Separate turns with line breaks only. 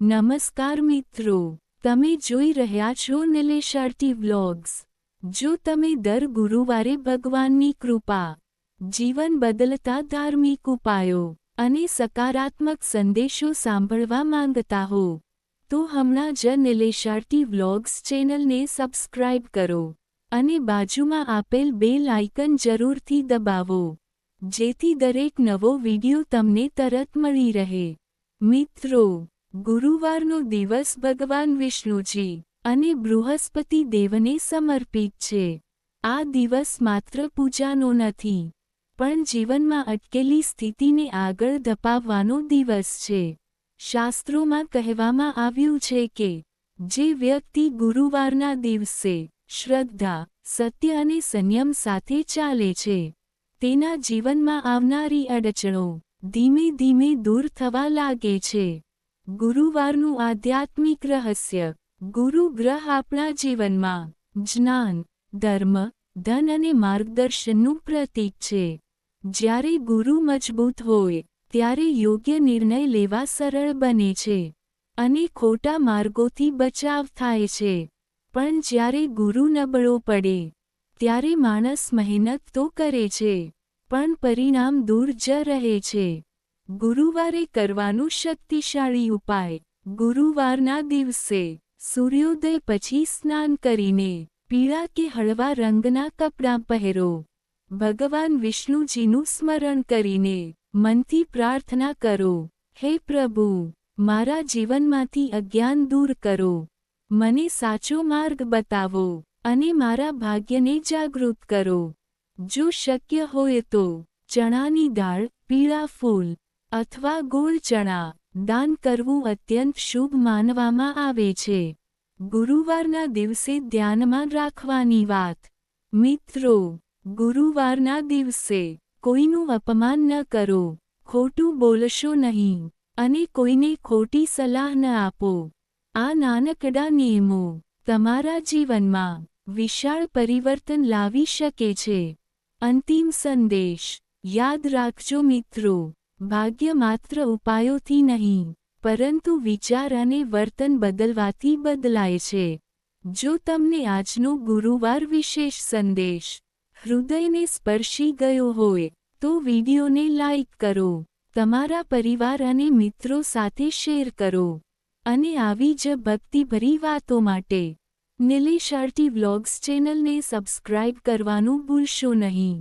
નમસ્કાર મિત્રો, તમે જોઈ રહ્યા છો નિલેશાર્ટી વ્લોગ્સ. જો તમે દર ગુરુવારે ભગવાનની કૃપા, જીવન બદલતા ધાર્મિક ઉપાયો અને સકારાત્મક સંદેશો સાંભળવા માંગતા હો, તો હમણાં જ નિલેશાર્ટી વ્લોગ્સ ચેનલને સબસ્ક્રાઇબ કરો અને બાજુમાં આપેલ બેલ આઇકન જરૂરથી દબાવો, જેથી દરેક નવો વિડિયો તમને તરત મળી રહે. મિત્રો ગુરુવારનો દિવસ ભગવાન વિષ્ણુજી અને બૃહસ્પતિ દેવને સમર્પિત છે. આ દિવસ માત્ર પૂજાનો નથી, પણ જીવનમાં અટકેલી સ્થિતિને આગળ ધપાવવાનો દિવસ છે. શાસ્ત્રોમાં કહેવામાં આવ્યું છે કે, જે વ્યક્તિ ગુરુવારના દિવસે શ્રદ્ધા, સત્ય અને સંયમ સાથે ચાલે છે, તેના જીવનમાં આવનારી અડચણો ધીમે ધીમે દૂર થવા લાગે છે. ગુરુવારનું આધ્યાત્મિક રહસ્ય. ગુરુ ગ્રહ આપણા જીવનમાં જ્ઞાન, ધર્મ, ધન અને માર્ગદર્શનનું પ્રતીક છે. જ્યારે ગુરુ મજબૂત હોય, ત્યારે યોગ્ય નિર્ણય લેવા સરળ બને છે અને ખોટા માર્ગોથી બચાવ થાય છે. પણ જ્યારે ગુરુ નબળો પડે, ત્યારે માણસ મહેનત તો કરે છે, પણ પરિણામ દૂર જ રહે છે. ગુરુવારે કરવાનું શક્તિશાળી ઉપાય. ગુરુવારના દિવસે સૂર્યોદય પછી સ્નાન કરીને પીળા કે હળવા રંગના કપડાં પહેરો. ભગવાન વિષ્ણુજીનું સ્મરણ કરીને મનથી પ્રાર્થના કરો, હે પ્રભુ, મારા જીવનમાંથી અજ્ઞાન દૂર કરો. મને સાચો માર્ગ બતાવો અને મારા ભાગ્યને જાગૃત કરો. જો શક્ય હોય તો ચણાની દાળ, પીળા ફૂલ અથવા ગોળ ચણા. દાન કરવું અત્યંત શુભ માનવામાં આવે છે. ગુરુવારના દિવસે ધ્યાનમાં રાખવાની વાત. મિત્રો, ગુરુવારના દિવસે કોઈનું અપમાન ન કરો. ખોટું બોલશો નહીં અને કોઈને ખોટી સલાહ ન આપો. આ નાનકડા નિયમો તમારા જીવનમાં વિશાળ પરિવર્તન લાવી શકે છે. અંતિમ સંદેશ. યાદ રાખજો મિત્રો ભાગ્ય માત્ર ઉપાયોથી નહીં, પરંતુ વિચાર અને વર્તન બદલવાથી બદલાય છે. જો તમને આજનો ગુરુવાર વિશેષ સંદેશ હૃદયને સ્પર્શી ગયો હોય, તો વિડીયોને લાઇક કરો, તમારા પરિવાર અને મિત્રો સાથે શેર કરો અને આવી જ ભક્તિભરી વાતો માટે નિલેશ આરટી વ્લોગ્સ ચેનલને સબસ્ક્રાઇબ કરવાનું ભૂલશો નહીં.